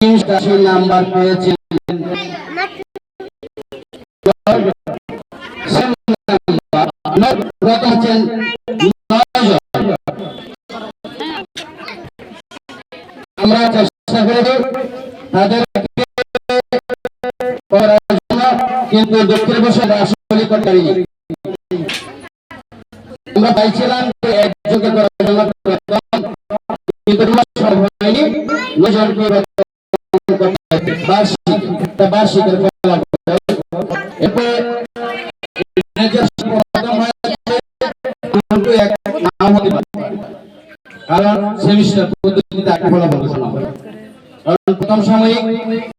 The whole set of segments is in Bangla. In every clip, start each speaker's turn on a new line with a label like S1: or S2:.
S1: নাম্বার প্রথম আমরা কিন্তু দুঃখের বসে আসলে করতে আমরা বার্ষিকের কারণ সেমিস্টার পদ্ধতিতে একটা ফলাফল ঘোষণা হয় কারণ প্রথম সাময়িক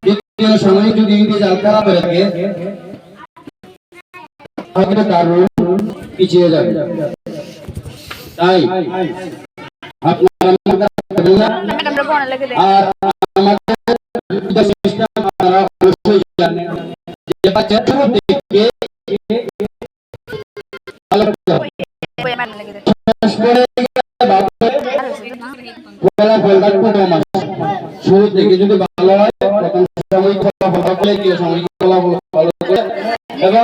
S1: দ্বিতীয় সাময়িক যদি রেজাল্ট খারাপ হয়ে থাকে তার পিছিয়ে যাবে। তাই আপনারা আর আমাদের শুরু থেকে যদি ভালো হয় প্রথম সাময়িক ফলাফল বলে দিয়ে সাময়িক ফলাফল ভালো করে এবং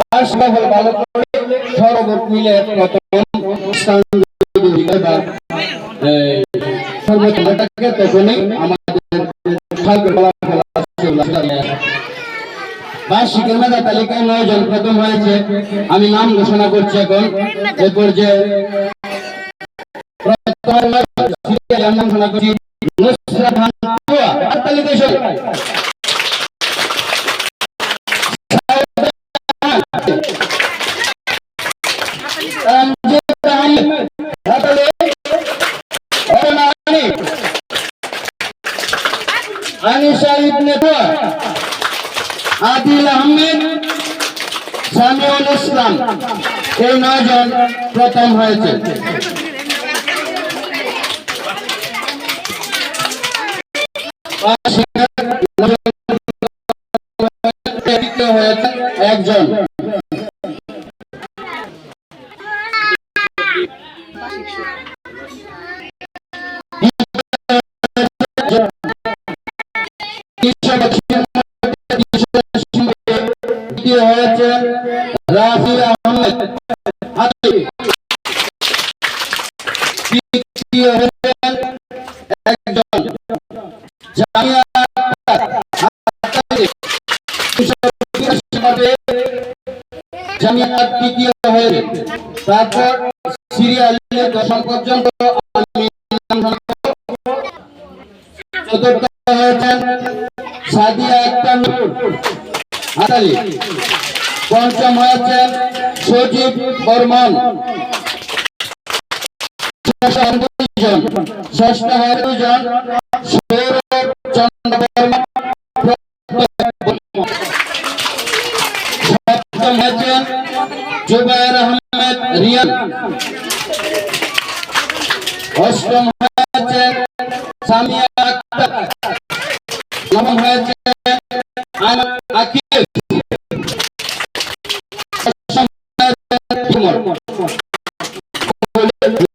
S1: বার্ষ ফলাফল ভালো করে সর্বমোট মিলে প্রথম স্থান বা এই, তখনই আমাদের ফলাফল আসছে ওগুলো বার্ষিক মেধা তালিকায় নয় জন প্রথম হয়েছে আমি নাম ঘোষণা করছি এখন এ পর্যায়ে। আনিশা ইবনে টুয়া। আদিল আহমেদ সামিউল ইসলাম। এই নয়জন প্রথম হয়েছে। একজন। দ্বিতীয় হয়েছে রাফি আহমেদ। তৃতীয় হয়েছেন একজন। জামিয়া তৃতীয় হয়েছে তারপর পর্যন্ত হাতালি পঞ্চম হয়েছেন সজীব বর্মন। ষষ্ঠ হয় দুজন সৌরভ চন্দ্র বর্মন। সপ্তম হয়েছেন জুবাইর আহমেদ রিয়ান। অষ্টম হয়েছেন সামিয়া আক্তার। নবম হয়েছেন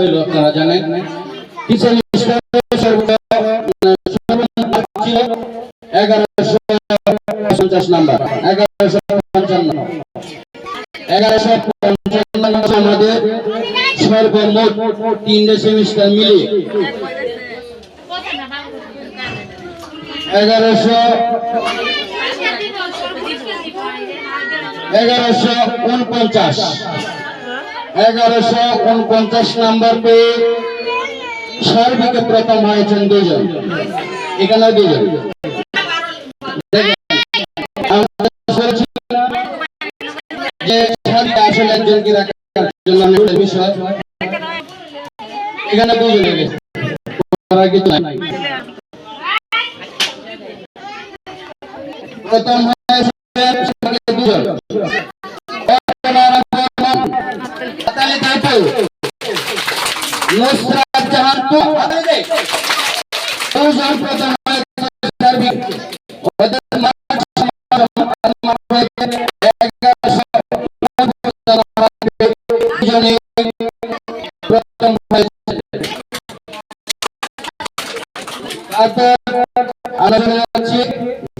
S1: হলো আপনারা জানেন। কি সেমিস্টার সর্বদা সর্বদা ছিল এগারোশো পঞ্চাশ নাম্বার, এগারোশো পঞ্চান্ন। এগারোশো পঞ্চান্ন হচ্ছে আমাদের সর্বমোট তিনটে সেমিস্টার এগারোশো এগারোশো উনপঞ্চাশ। এগারোশো উনপঞ্চাশ নাম্বার পেয়ে সার্বিকে প্রথম হয়েছেন দুজন এখানে দুজন আসলে একজনকে রাখার এখানে দুজনে প্রথম হয়েছে দুজন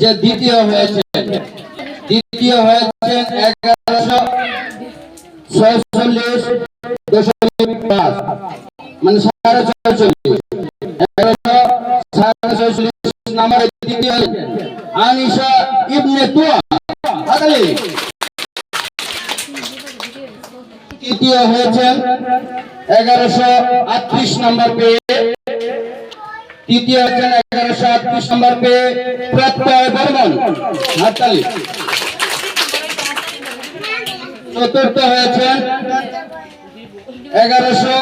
S1: যে দ্বিতীয় হয়েছে। দ্বিতীয় হয়েছে এগারোশো ছয়চল্লিশ দশমিক পাঁচ। মানে সাড়ে ছয়চল্লিশ। এগারোশো সাড়ে ছয়চল্লিশ দ্বিতীয় আনিশা ইবনে তুয়া। তৃতীয় হয়েছেন এগারোশো আটত্রিশ নম্বর পেয়ে তৃতীয় হচ্ছেন এগারোশো আটত্রিশ নম্বর পেয়ে প্রত্যয় বর্মন। হাততালি চতুর্থ হয়েছেন এগারোশো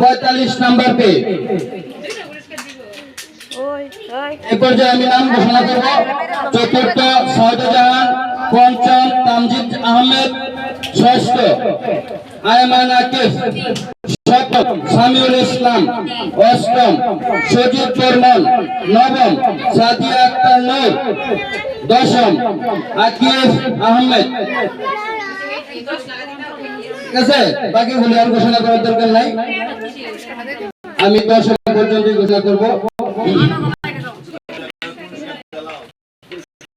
S1: পঁয়তাল্লিশ নম্বর পেয়ে এ পর্যায়ে আমি নাম ঘোষণা করব। চতুর্থ শাহজাহান, পঞ্চম তামজিদ আহমেদ, ষষ্ঠ আয়মান আকিফ সামিউল ইসলাম, অষ্টম, সজিব বর্মন নবম, সাদিয়া আক্তার নূর, দশম আকিফ আহমেদ। বাকি আমি দশম পর্যন্ত ঘোষণা করব।